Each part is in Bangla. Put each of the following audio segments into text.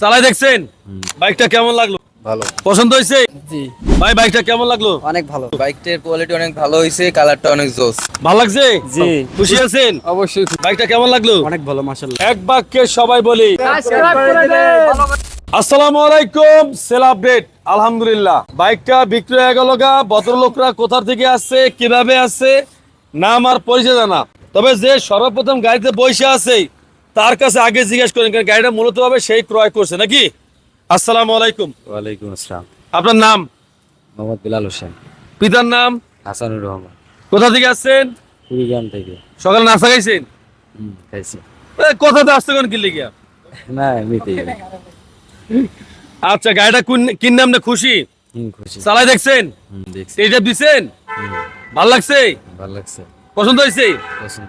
চালাই দেখছেন? বাইকটা কেমন লাগল? ভালো। পছন্দ হয়েছে? জি। ভাই বাইকটা কেমন লাগল? অনেক ভালো। বাইকটার কোয়ালিটি অনেক ভালো হয়েছে কালারটা অনেক জোস। ভালো লাগছে? জি। খুশি আছেন? অবশ্যই। বাইকটা কেমন লাগল? অনেক ভালো মাশাআল্লাহ। এক বাক্যে সবাই বলি। আসসালামু আলাইকুম সেল আপডেট আলহামদুলিল্লাহ। বাইকটা বিক্রি হয়ে গেল গা ভদ্রলোকরা কোথা থেকে আসছে কীভাবে আসছে নাম আর পরিচয় জানা। তবে যে সর্বপ্রথম গাড়িতে বসে আছে তার কাছে আগে জিজ্ঞেস করেন কারণ গাড়িটা মূলত ভাবে সেই ক্রয় করছে নাকি? আসসালামু আলাইকুম। ওয়ালাইকুম আসসালাম। আপনার নাম? মোহাম্মদ বিলাল হোসেন। পিতার নাম? হাসানুর রহমান। কোথা থেকে আসছেন? কুড়িগ্রাম থেকে। সকালে নাস্তা খাইছেন? হুম, খাইছি। কোথাতে আসছে কোন কিনলে গিয়া? না এমনিতেই। আচ্ছা গাড়িটা কোন- কিনলাম না খুশি? হুম খুশি। চালাই দেখছেন? হুম দেখছি। এটা দিছেন? ভালো লাগছে? ভালো লাগছে। পছন্দ হয়েছে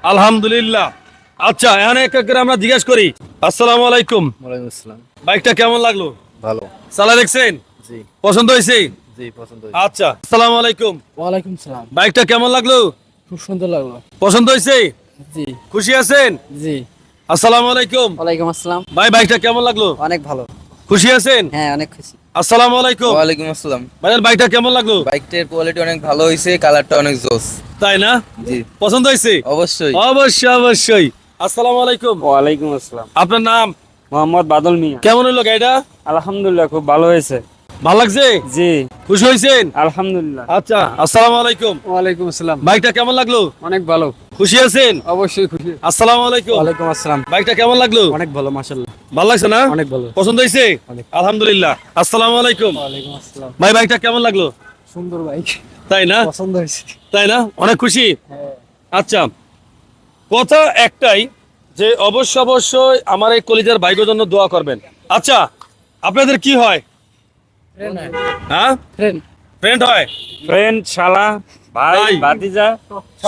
আলহামদুলিল্লাহ। আচ্ছা এখন এক এক করে আমরা জিজ্ঞাসা করি। আসসালামু আলাইকুম। ওয়ালাইকুম আসসালাম। বাইকটা কেমন লাগল? ভালো। চালাই দেখছেন জি। পছন্দ হয়েছে? জি পছন্দ আচ্ছা আসসালামু আলাইকুম। ওয়ালাইকুম সালাম। বাইকটা কেমন লাগল? খুব সুন্দর লাগল। পছন্দ হয়েছে? জি। খুশি আছেন? জি। আসসালামু আলাইকুম। ওয়ালাইকুম আসসালাম। ভাই বাইকটা কেমন লাগল? অনেক ভালো। খুশি আছেন? হ্যাঁ অনেক খুশি। আসসালামু আলাইকুম। ওয়ালাইকুম আসসালাম। ভাইজান বাইকটা কেমন লাগল? বাইকটার কোয়ালিটি অনেক ভালো হয়েছে কালারটা অনেক জোস। তাই না? জি। পছন্দ হয়েছে? অবশ্যই। অবশ্যই অবশ্যই। আসসালামু আলাইকুম। ওয়ালাইকুম আসসালাম। আপনার নাম? মোহাম্মদ বাদল মিয়া। কেমন হলো গাড়িটা? আলহামদুলিল্লাহ খুব ভালো হয়েছে। ভালো লাগছে? জি। খুশি হয়েছেন? আলহামদুলিল্লাহ। আচ্ছা আসসালামু আলাইকুম। ওয়ালাইকুম আসসালাম। বাইকটা কেমন লাগল? অনেক ভালো। খুশি আছেন? অবশ্যই খুশি। আসসালামু আলাইকুম। ওয়ালাইকুম আসসালাম। বাইকটা কেমন লাগল? অনেক ভালো মাশাআল্লাহ। ভালো লাগছে না? অনেক ভালো। পছন্দ হয়েছে? আলহামদুলিল্লাহ। আসসালামু আলাইকুম। ওয়ালাইকুম আসসালাম। ভাই বাইকটা কেমন লাগল? সুন্দর বাইক। তাই না? পছন্দ হয়েছে। তাই না? অনেক খুশি? আচ্ছা। কথা একটাই যে অবশ্য অবশ্যই আমার এই কলিজার বাইকের জন্য দোয়া করবেন। আচ্ছা আপনাদের কি হয়? হ্যাঁ। ফ্রেন্ড হয়। ফ্রেন্ড শালা ভাই ভাই। ভাতিজা।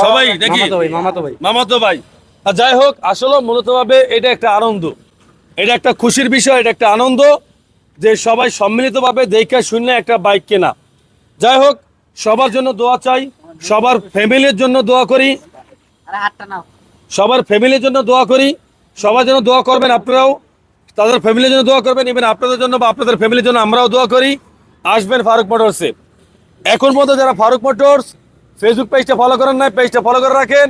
সবাই নাকি? মামাতো ভাই মামাতো ভাই। আর যাই হোক আসলে মূলত ভাবে এটা একটা আনন্দ। এটা একটা খুশির বিষয় এটা একটা আনন্দ যে সবাই সম্মিলিতভাবে দেখে শুনলে একটা বাইক কেনা। যাই হোক সবার জন্য দোয়া চাই সবার ফ্যামিলির জন্য দোয়া করি। সবার ফ্যামিলির জন্য দোয়া করি। সবার জন্য দোয়া করবেন আপনারাও। তাদের ফ্যামিলির জন্য দোয়া করবেন ইভেন আপনাদের জন্য বা আপনাদের ফ্যামিলির জন্য আমরাও দোয়া করি। আসবেন ফারুক মোটরসে এখন পর্যন্ত যারা ফারুক মোটরস ফেসবুক পেজটা ফলো করেন নাই পেজটা ফলো করে রাখেন।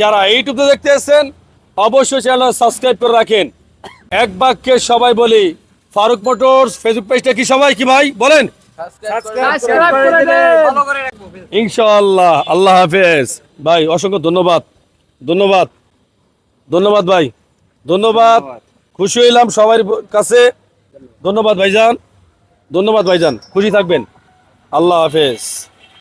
যারা ইউটিউবে দেখতে এসেছেন অবশ্যই চ্যানেল সাবস্ক্রাইব করে রাখেন। এক বাক্যে সবাই বলি ফারুক মোটরস ফেসবুক পেজটা কি সবাই? কি ভাই? বলেন। ইনশাআল্লাহ আল্লাহ হাফেজ। ভাই অসংখ্য ধন্যবাদ। ধন্যবাদ। ধন্যবাদ ভাই। ধন্যবাদ। খুশি হইলাম সবার কাছে। ধন্যবাদ ভাইজান। ধন্যবাদ ভাইজান। খুশি থাকবেন। আল্লাহ হাফেজ।